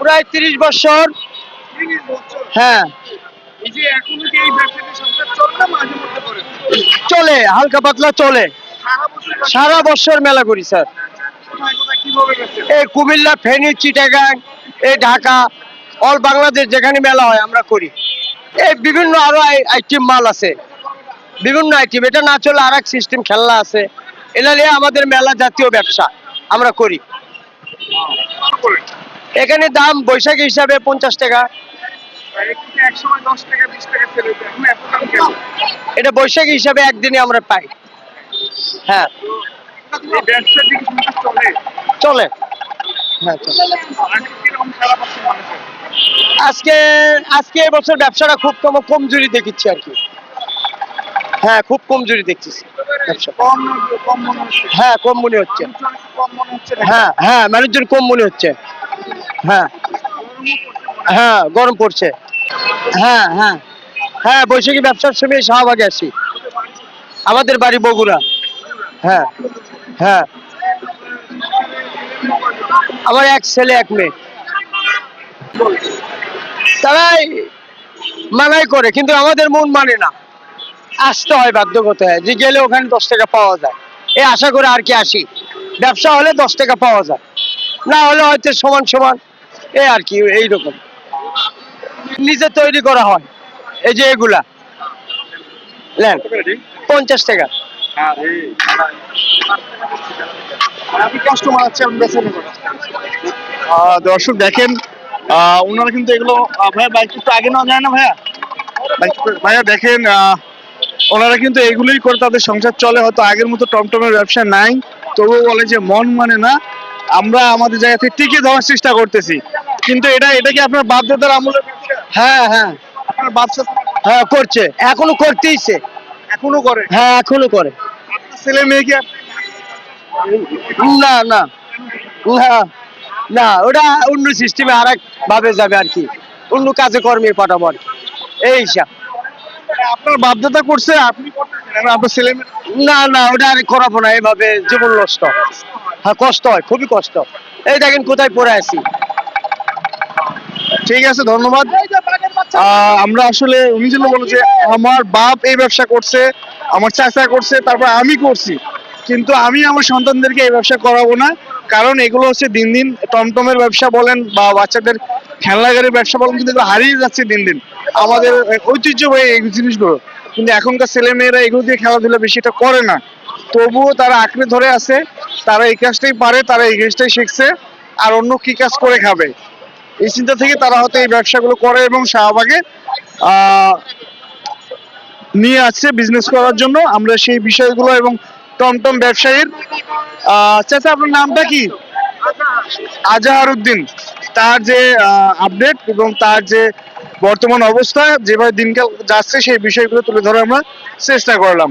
প্রায় তিরিশ বছর। হ্যাঁ। চলে, হালকা পাতলা চলে। সারা বছর মেলা করি, স্যার। এই কুমিল্লা, ফেনী, চিটাগাং, এই ঢাকা, অল বাংলাদেশ যেখানে মেলা হয় আমরা করি। এই বিভিন্ন আরও আইটেম মাল আছে। বিভিন্ন আইটেম। এটা না চলে আর এক সিস্টেম খেলনা আছে। এটা নিয়ে আমাদের মেলা জাতীয় ব্যবসা আমরা করে। এখানে দাম বৈশাখী হিসাবে পঞ্চাশ টাকা। এটা বৈশাখী হিসাবে একদিনে আমরা পাই। হ্যাঁ। চলে। হ্যাঁ আজকে আজকে এবছর ব্যবসাটা খুব কম কমজোরি দেখিচ্ছি আর কি। হ্যাঁ খুব কমজুরি দেখছি। ব্যবসা। কম কম হচ্ছে হ্যাঁ কম মনে হচ্ছে? হ্যাঁ হ্যাঁ মানুষজন কম মনে হচ্ছে। হ্যাঁ। হ্যাঁ গরম পড়ছে। হ্যাঁ হ্যাঁ। হ্যাঁ বৈশাখী ব্যবসার সময় শাহবাগে আসি আমাদের বাড়ি বগুড়া। হ্যাঁ হ্যাঁ। আমার এক ছেলে, এক মেয়ে। তারাই মানাই করে, কিন্তু আমাদের মন মানে না। আসতে হয় বাধ্য বাধ্যগত হয় যে গেলে ওখানে দশ টাকা পাওয়া যায়। এই আশা করে আর কি আসি। ব্যবসা হলে দশ টাকা পাওয়া যায়। না হলে হয়তো সমান সমান এই আর কি, এইরকম। নিজে তৈরি করা হয়। এই যে এগুলা। নেন, পঞ্চাশ টাকা। দর্শক দেখেন ওনারা কিন্তু এগুলো ভাইয়া, বাইক একটু আগে নেওয়া যায় না ভাইয়া? ভাইয়া, দেখেন ওনারা কিন্তু এগুলোই করে তাদের সংসার চলে, হয়তো আগের মতো টমটমের ব্যবসা নাই। তবুও বলে যে মন মানে না আমরা আমাদের জায়গা থেকে টিকে দেওয়ার চেষ্টা করতেছি। কিন্তু এটা এটা কি আপনার বাপ দাদার আমলের হ্যাঁ হ্যাঁ। আপনার বাচ্চা হ্যাঁ করছে। এখনও করতেইছে। এখনও করে? হ্যাঁ এখনও করে। ছেলে মেয়ে কি না না। না না ওটা অন্য সিস্টেমে আর এক ভাবে যাবে আর কি। অন্য কাজে কর্মে পাঠাবো। আর এই হিসাব আপনার বাপ করছে আপনি করতেছেন আপনার ছেলে মেয়ে না না ওটা আর করাবো না এভাবে জীবন নষ্ট। হ্যাঁ কষ্ট হয় খুবই কষ্ট। এই দেখেন কোথায় পড়ে আছি। ঠিক আছে ধন্যবাদ। আমরা আসলে উনি যেন বলো যে আমার বাপ এই ব্যবসা করছে আমার চাচা করছে তারপর আমি করছি। কিন্তু আমি আমার সন্তানদেরকে এই ব্যবসা করাবো না। কারণ এগুলো হচ্ছে দিন দিন টমটমের ব্যবসা বলেন বা বাচ্চাদের খেলনা গাড়ির ব্যবসা বলেন কিন্তু এগুলো হারিয়ে যাচ্ছে দিন দিন। আমাদের ঐতিহ্যবাহী এই জিনিসগুলো। কিন্তু এখনকার ছেলেমেয়েরা এগুলো দিয়ে খেলাধুলা বেশি এটা করে না। তবুও তারা আঁকড়ে ধরে আছে। তারা এই কাজটাই পারে, তারা এই কাজটাই শিখছে, আর অন্য কি কাজ করে খাবে? এই চিন্তা থেকে তারা হয়তো এই ব্যবসাগুলো করে এবং শাহবাগে নিয়ে আসছে বিজনেস করার জন্য। আমরা সেই বিষয়গুলো এবং টমটম ব্যবসায়ীর চাচা, আপনার নামটা কি? আজাহার উদ্দিন তার যে আপডেট এবং তার যে বর্তমান অবস্থা, যেভাবে দিনকাল যাচ্ছে, সেই বিষয়গুলো তুলে ধরে আমরা চেষ্টা করলাম।